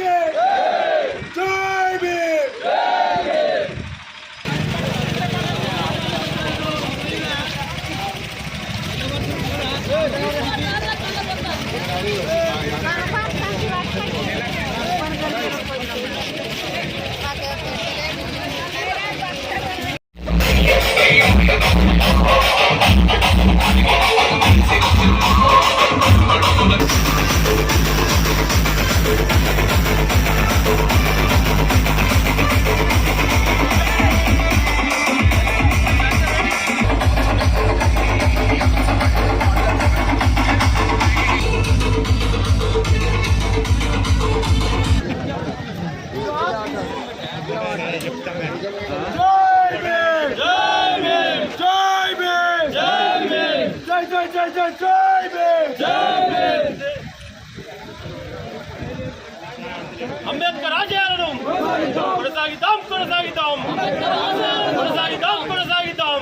Okay. కొనసాగిద్దాం కొనసాగిద్దాం కొనసాగిద్దాం కొనసాగిద్దాం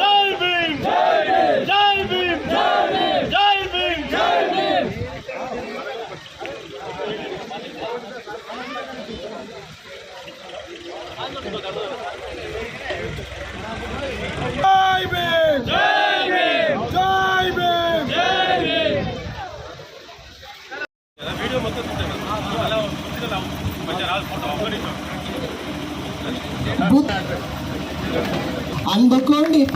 జై భీమ్ జై భీమ్. జై భీమ్. జై భీమ్. జై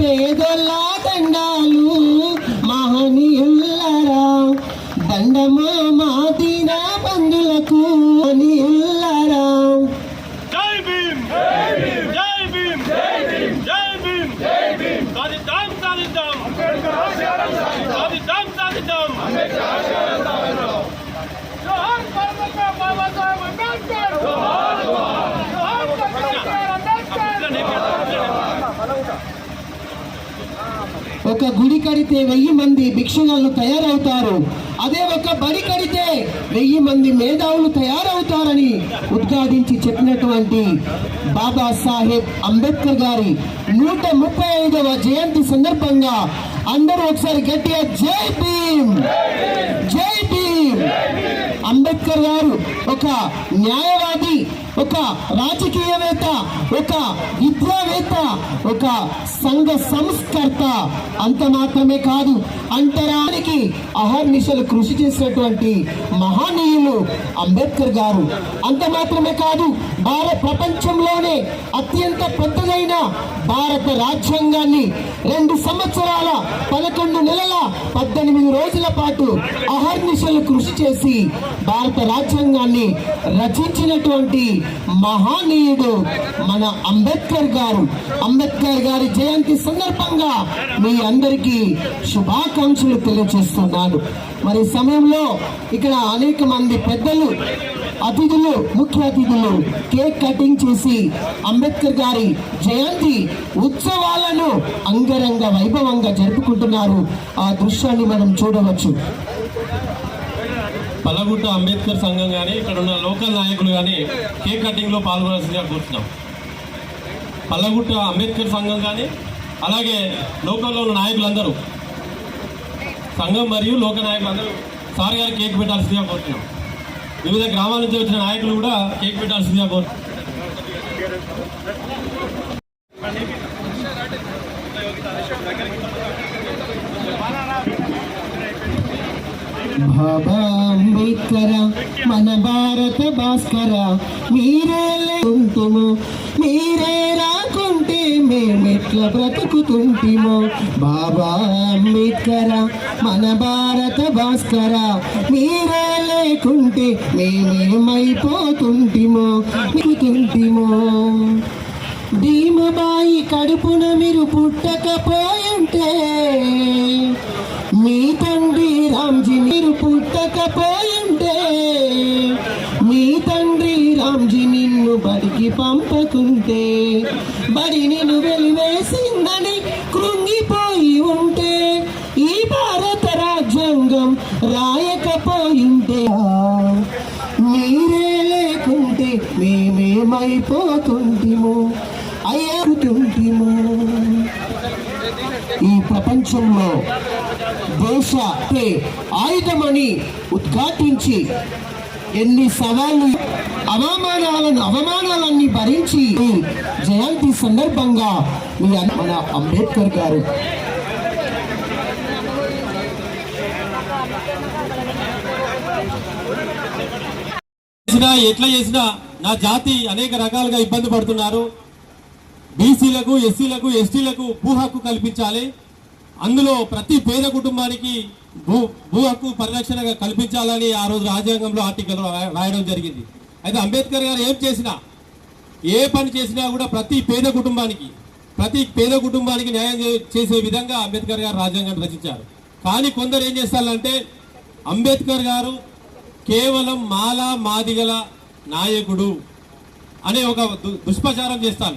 పేదోళ్ళ తండా ఒక గుడి కడితే వెయ్యి మంది భిక్షులను తయారవుతారు. అదే ఒక బడి కడితే వెయ్యి మంది మేధావులు తయారవుతారని ఉద్ఘాటించి చెప్పినటువంటి బాబా సాహెబ్ అంబేద్కర్ గారి నూట ముప్పై ఐదవ జయంతి సందర్భంగా అందరూ ఒకసారి గట్టిగా జై భీమ్! జై భీమ్! అంబేద్కర్ గారు ఒక న్యాయవాది ఒక రాజకీయవేత్త ఒక విద్యావేత్త ఒక సంఘ సంస్కర్త. అంత మాత్రమే కాదు అంతరానికి అహర్నిశలు కృషి చేసినటువంటి మహానీయులు అంబేద్కర్ గారు. అంత మాత్రమే కాదు భారత ప్రపంచంలోనే అత్యంత పెద్దదైన భారత రాజ్యాంగాన్ని రెండు సంవత్సరాల పదకొండు నెలల పద్దెనిమిది రోజుల పాటు అహర్నిశలు కృషి చేసి భారత రాజ్యాంగాన్ని రచించినటువంటి మహానీయుడు మన అంబేద్కర్ గారు. అంబేద్కర్ గారి జయంతి సందర్భంగా మీ అందరికీ శుభాకాంక్షలు తెలియజేస్తున్నాను. మరి సమయంలో ఇక్కడ అనేక మంది పెద్దలు అతిథులు ముఖ్య అతిథులు కేక్ కటింగ్ చేసి అంబేద్కర్ గారి జయంతి ఉత్సవాలను అంగరంగ వైభవంగా జరుపుకుంటున్నారు. ఆ దృశ్యాన్ని మనం చూడవచ్చు. పల్లగుట్ట అంబేద్కర్ సంఘం కానీ ఇక్కడ ఉన్న లోకల్ నాయకులు కానీ కేక్ కటింగ్లో పాల్గొనాల్సిందిగా కూర్చున్నాం పల్లగుట్ట అంబేద్కర్ సంఘం కానీ అలాగే లోకల్లో ఉన్న నాయకులందరూ సంఘం మరియు లోక నాయకులందరూ సార్ గారు కేక్ పెట్టాల్సిందిగా కోరుతున్నాం. వివిధ గ్రామాల నుంచి వచ్చిన నాయకులు కూడా కేక్ పెట్టాల్సిందిగా కోరు బాబా అంబేద్కర మన భారత భాస్కర మీరే లేకుంటుము మీరే రాజ రాకుంటే మేమెట్లా బ్రతుకుతుంటిమో? బాబా అంబేద్కర మన భారత భాస్కర మీరే లేకుంటే మేమేమైపోతుంటిమో? మిగుతుంటిమో భీమబాయి కడుపున మీరు పుట్టకపోయింటే మీ తండ్రి రామ్జీ మీరు పుట్టకపోయింటే మీ తండ్రి రామ్జీ నిన్ను బడికి పంపకుంటే బడి నిన్ను వెలివేసిందని కృంగిపోయి ఉంటే ఈ భారత రాజ్యాంగం రాయకపోయింటే మీరే లేకుంటే మేమేమైపోతుంటిమో అయ్యాకుంటిము ఈ ప్రపంచంలో దేశ ఆయుధమని ఉద్ఘాటించి ఎన్ని సవాళ్ళు అవమానాలను అవమానం భరించి జయంతి సందర్భంగా మీ మన అంబేద్కర్ గారు. చేసినా ఎట్లా చేసినా నా జాతి అనేక రకాలుగా ఇబ్బంది పడుతున్నారు. బీసీలకు ఎస్సీలకు ఎస్టీలకు భూ హక్కు కల్పించాలి. అందులో ప్రతి పేద కుటుంబానికి భూ భూ హక్కు పరిరక్షణగా కల్పించాలని ఆ రోజు రాజ్యాంగంలో ఆర్టికల్ రాయడం జరిగింది. అయితే అంబేద్కర్ గారు ఏం చేసినా ఏ పని చేసినా కూడా ప్రతి పేద కుటుంబానికి ప్రతి పేద కుటుంబానికి న్యాయం చేసే విధంగా అంబేద్కర్ గారు రాజ్యాంగాన్ని రచించారు. కానీ కొందరు ఏం చేస్తారంటే అంబేద్కర్ గారు కేవలం మాల మాదిగల నాయకుడు అనే ఒక దు- దుష్ప్రచారం చేస్తాను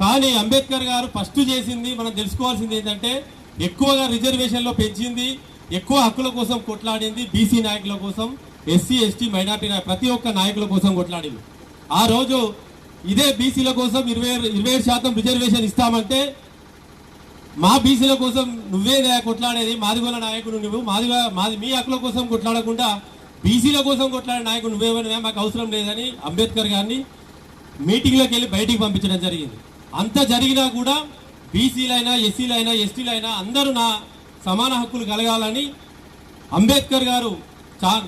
కానీ అంబేద్కర్ గారు ఫస్ట్ చేసింది మనం తెలుసుకోవాల్సింది ఏంటంటే ఎక్కువగా రిజర్వేషన్లో పెంచింది ఎక్కువ హక్కుల కోసం కొట్లాడింది బీసీ నాయకుల కోసం ఎస్సీ ఎస్టీ మైనార్టీ ప్రతి ఒక్క నాయకుల కోసం కొట్లాడింది. ఆ రోజు ఇదే బీసీల కోసం ఇరవై ఇరవై శాతం రిజర్వేషన్ ఇస్తామంటే మా బీసీల కోసం నువ్వే కొట్లాడేది మాదిగోల నాయకుడు నువ్వు మాదిగ మాది మీ హక్కుల కోసం కొట్లాడకుండా బీసీల కోసం కొట్లాడే నాయకుడు నువ్వేమన్నా మాకు అవసరం లేదని అంబేద్కర్ గారిని మీటింగ్లోకి వెళ్ళి బయటికి పంపించడం జరిగింది. అంత జరిగినా కూడా బీసీలైనా ఎస్సీలైనా ఎస్టీలైనా అందరూ నా సమాన హక్కులు కలగాలని అంబేద్కర్ గారు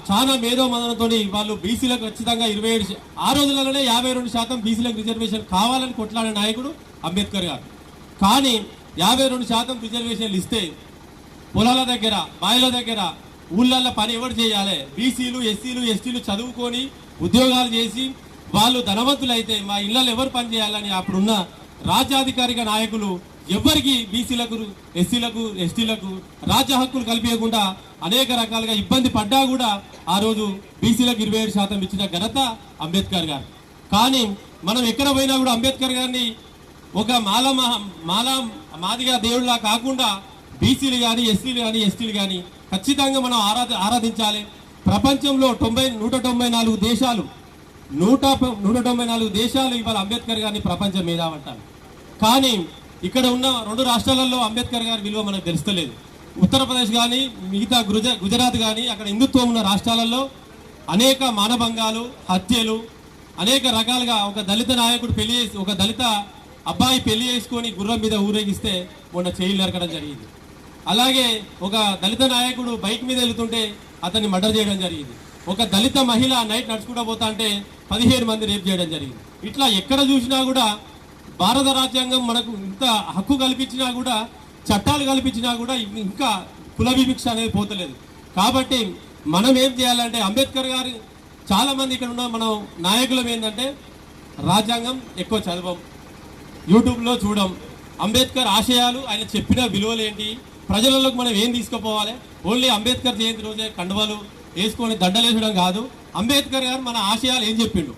చాలా మేధో మదనతో వాళ్ళు బీసీలకు ఖచ్చితంగా ఇరవై ఏడు ఆ రోజులలోనే యాభై రెండు శాతం బీసీలకు రిజర్వేషన్ కావాలని కొట్లాడే నాయకుడు అంబేద్కర్ గారు. కానీ యాభై రెండు శాతం రిజర్వేషన్లు ఇస్తే పొలాల దగ్గర బాయిల దగ్గర ఊళ్ళల్లో పని ఎవరు చేయాలి? బీసీలు ఎస్సీలు ఎస్టీలు చదువుకొని ఉద్యోగాలు చేసి వాళ్ళు ధనవంతులైతే మా ఇళ్ళల్లో ఎవరు పని చేయాలని అప్పుడున్న రాజ్యాధికారిక నాయకులు ఎవరికి బీసీలకు ఎస్సీలకు ఎస్టీలకు రాజ్య హక్కులు కల్పించకుండా అనేక రకాలుగా ఇబ్బంది పడ్డా కూడా ఆ రోజు బీసీలకు ఇరవై ఏడు శాతం ఇచ్చిన ఘనత అంబేద్కర్ గారు. కానీ మనం ఎక్కడ పోయినా కూడా అంబేద్కర్ గారిని ఒక మాల మహా- మాల మాదిగా దేవుళ్ళ కాకుండా బీసీలు కానీ ఎస్సీలు కానీ ఎస్టీలు కానీ ఖచ్చితంగా మనం ఆరాధ ఆరాధించాలి. ప్రపంచంలో తొంభై నూట తొంభై నాలుగు దేశాలు నూట నూట తొంభై నాలుగు దేశాలు ఇవాళ అంబేద్కర్ గారిని మీద ఉంటారు కానీ ఇక్కడ ఉన్న రెండు రాష్ట్రాలలో అంబేద్కర్ గారి విలువ మనకు తెలుస్తలేదు. ఉత్తరప్రదేశ్ కానీ మిగతా గుజ గుజరాత్ కానీ అక్కడ హిందుత్వం ఉన్న రాష్ట్రాలలో అనేక మానభంగాలు హత్యలు అనేక రకాలుగా ఒక దళిత నాయకుడు పెళ్ళి చేసి ఒక దళిత అబ్బాయి పెళ్ళి చేసుకొని గుర్రం మీద ఊరేగిస్తే మొన్న చేయిలు నరకడం జరిగింది. అలాగే ఒక దళిత నాయకుడు బైక్ మీద వెళ్తుంటే అతన్ని మర్డర్ చేయడం జరిగింది. ఒక దళిత మహిళ నైట్ నడుచుకుంటూ పోతా అంటే పదిహేను మంది రేప్ చేయడం జరిగింది. ఇట్లా ఎక్కడ చూసినా కూడా భారత రాజ్యాంగం మనకు ఇంత హక్కు కల్పించినా కూడా చట్టాలు కల్పించినా కూడా ఇంకా కుల వివక్ష అనేది పోతలేదు. కాబట్టి మనం ఏం చేయాలంటే అంబేద్కర్ గారు చాలామంది ఇక్కడ ఉన్న మనం నాయకులం ఏంటంటే రాజ్యాంగం ఎక్కువ చదవం. యూట్యూబ్లో చూడం. అంబేద్కర్ ఆశయాలు ఆయన చెప్పిన విలువలు ఏంటి? ప్రజలలోకి మనం ఏం తీసుకుపోవాలి? ఓన్లీ అంబేద్కర్ జయంతి రోజే కండువాలు వేసుకొని దండలేసడం కాదు. అంబేద్కర్ గారు మన ఆశయాలు ఏం చెప్పిండు?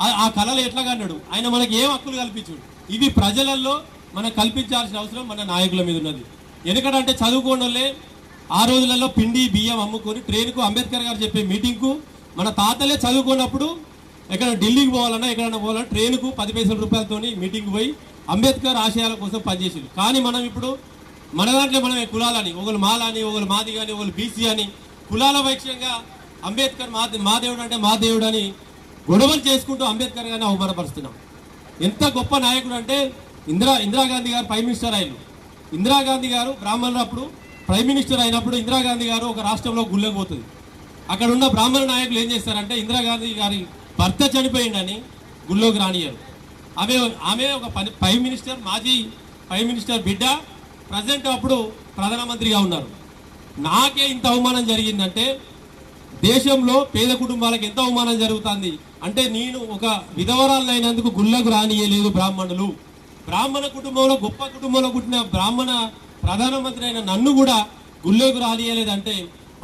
ఆ- ఆ కళలు ఎట్లా కన్నాడు? ఆయన మనకి ఏం హక్కులు కల్పించాడు? ఇది ప్రజలలో మనం కల్పించాల్సిన అవసరం మన నాయకుల మీద ఉన్నది. ఎందుకంటే చదువుకోని ఆ రోజులలో పిండి బియ్యం అమ్ముకొని ట్రైన్కు అంబేద్కర్ గారు చెప్పే మీటింగ్కు మన తాతలే చదువుకున్నప్పుడు ఎక్కడ ఢిల్లీకి పోవాలన్నా ఎక్కడైనా పోవాలన్నా ట్రైన్కు పది పైసల రూపాయలతో మీటింగ్ పోయి అంబేద్కర్ ఆశయాల కోసం పనిచేసింది కానీ మనం ఇప్పుడు మన దాంట్లో మనం కులాలని ఒకరు మాల అని ఒకరు మాది కానీ ఒకరు బీసీ అని కులాల వైక్షంగా అంబేద్కర్ మా మా దేవుడు అంటే మా దేవుడు అని గొడవలు చేసుకుంటూ అంబేద్కర్ గారిని అవమానపరుస్తున్నాం. ఎంత గొప్ప నాయకుడు అంటే ఇందిరా ఇందిరాగాంధీ గారు ప్రైమ్ మినిస్టర్ అయిన ఇందిరాగాంధీ గారు బ్రాహ్మణులప్పుడు ప్రైమ్ మినిస్టర్ అయినప్పుడు ఇందిరాగాంధీ గారు ఒక రాష్ట్రంలో గుళ్ళకపోతుంది అక్కడ ఉన్న బ్రాహ్మణ నాయకులు ఏం చేస్తారంటే ఇందిరాగాంధీ గారి భర్త చనిపోయిండని గుళ్ళోకి రానియరు ఆమె ఆమె ఒక పని ప్రైమ్ మినిస్టర్ మాజీ ప్రైమ్ మినిస్టర్ బిడ్డ ప్రజెంట్ అప్పుడు ప్రధానమంత్రిగా ఉన్నారు. నాకే ఇంత అవమానం జరిగిందంటే దేశంలో పేద కుటుంబాలకు ఎంత అవమానం జరుగుతుంది? అంటే నేను ఒక విధవరాలు అయినందుకు గుళ్ళకు రానియలేదు బ్రాహ్మణులు. బ్రాహ్మణ కుటుంబంలో గొప్ప కుటుంబంలో పుట్టిన బ్రాహ్మణ ప్రధానమంత్రి అయిన నన్ను కూడా గుళ్ళకు రానియలేదంటే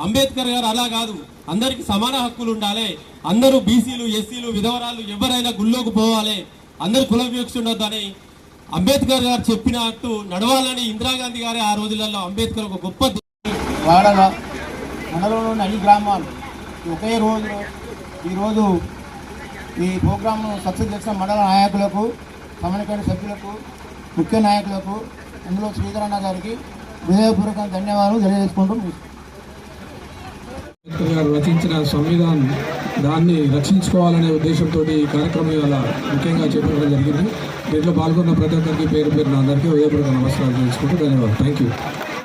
అంబేద్కర్ గారు అలా కాదు. అందరికి సమాన హక్కులు ఉండాలి. అందరూ బీసీలు ఎస్సీలు విధవరాలు ఎవరైనా గుళ్ళోకి పోవాలి. అందరు కుల వివక్ష ఉండొద్దని అంబేద్కర్ గారు చెప్పినట్టు నడవాలని ఇందిరాగాంధీ గారే ఆ రోజులలో అంబేద్కర్ ఒక గొప్ప వాడల మండలంలోని అన్ని గ్రామాలు ఒకే రోజు ఈరోజు ఈ ప్రోగ్రాంను సక్సెస్ చేసిన మండల నాయకులకు కమ్యూనికేట్ సభ్యులకు ముఖ్య నాయకులకు అందులో శ్రీధరన్న గారికి హృదయపూర్వక ధన్యవాదాలు తెలియజేసుకుంటూ గారు రచించిన సంవిధాన్ దాన్ని రక్షించుకోవాలనే ఉద్దేశంతో ఈ కార్యక్రమం ఇవాళ ముఖ్యంగా చేపట్టడం జరిగింది. దీంట్లో పాల్గొన్న ప్రతి ఒక్కరికి పేరు పేరున అందరికీ ఉదయపూర్వక నమస్కారాలు తెలుసుకుంటూ ధన్యవాదాలు. Thank you